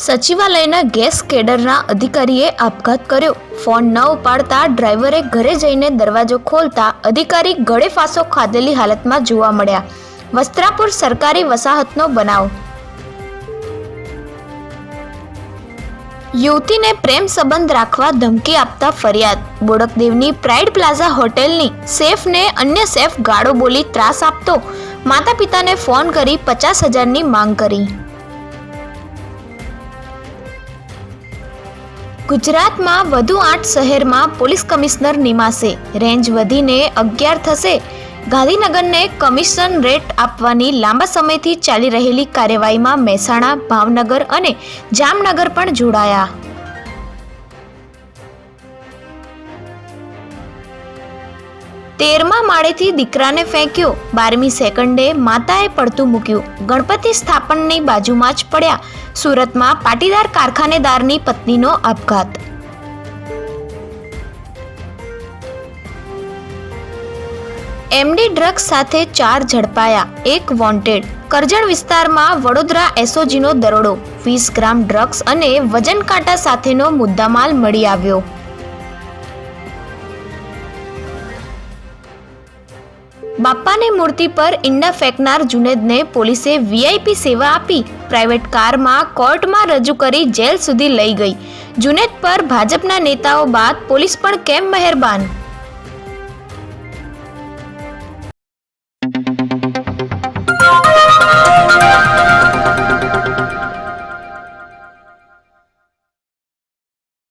સચિવાલયના gas કેડરના અધિકારીએ આપઘાત કર્યો. ફોન ન ઉપાડતા ડ્રાઈવરે ઘરે જઈને દરવાજો ખોલતા અધિકારી ગળે ફાંસો ખાધેલી હાલતમાં જોવા મળ્યા. વસ્ત્રાપુર સરકારી વસાહતનો બનાવ. યુવતીને પ્રેમ સંબંધ રાખવા ધમકી આપતા ફરિયાદ. બોડકદેવની પ્રાઇડ પ્લાઝા હોટેલની સેફને અન્ય સેફ ગાળો બોલી ત્રાસ આપતો. માતા પિતાને ફોન કરી પચાસ હજારની માંગ કરી. ગુજરાતમાં વધુ આઠ શહેરમાં પોલીસ કમિશનર નિમાશે. રેન્જ વધીને અગિયાર થશે. ગાંધીનગરને કમિશન રેટ આપવાની લાંબા સમયથી ચાલી રહેલી કાર્યવાહીમાં મહેસાણા, ભાવનગર અને જામનગર પણ જોડાયા. તેરમા માળેથી દીકરાને ફેંક્યો. બારમી સેકન્ડે માતાએ પડતું મૂક્યું. ગણપતિ સ્થાપનની બાજુમાં જ પડ્યા. સુરતમાં પાટીદાર કારખાનેદારની પત્નીનો આપઘાત. એમડી ડ્રગ્સ સાથે ચાર ઝડપાયા. એક વોન્ટેડ. કરજણ વિસ્તારમાં વડોદરા એસઓજીનો દરોડો. વીસ ગ્રામ ડ્રગ્સ અને વજન કાંટા સાથેનો મુદ્દામાલ મળી આવ્યો. બાપ્પાની મૂર્તિ પર ઈંડા ફેંકનાર જુનેદને પોલીસે વીઆઈપી સેવા આપી. પ્રાઇવેટ કારમાં કોર્ટમાં રજૂ કરી જેલ સુધી લઈ ગઈ. જુનેદ પર ભાજપના નેતાઓ બાદ પોલીસ પણ કેમ મહેરબાન?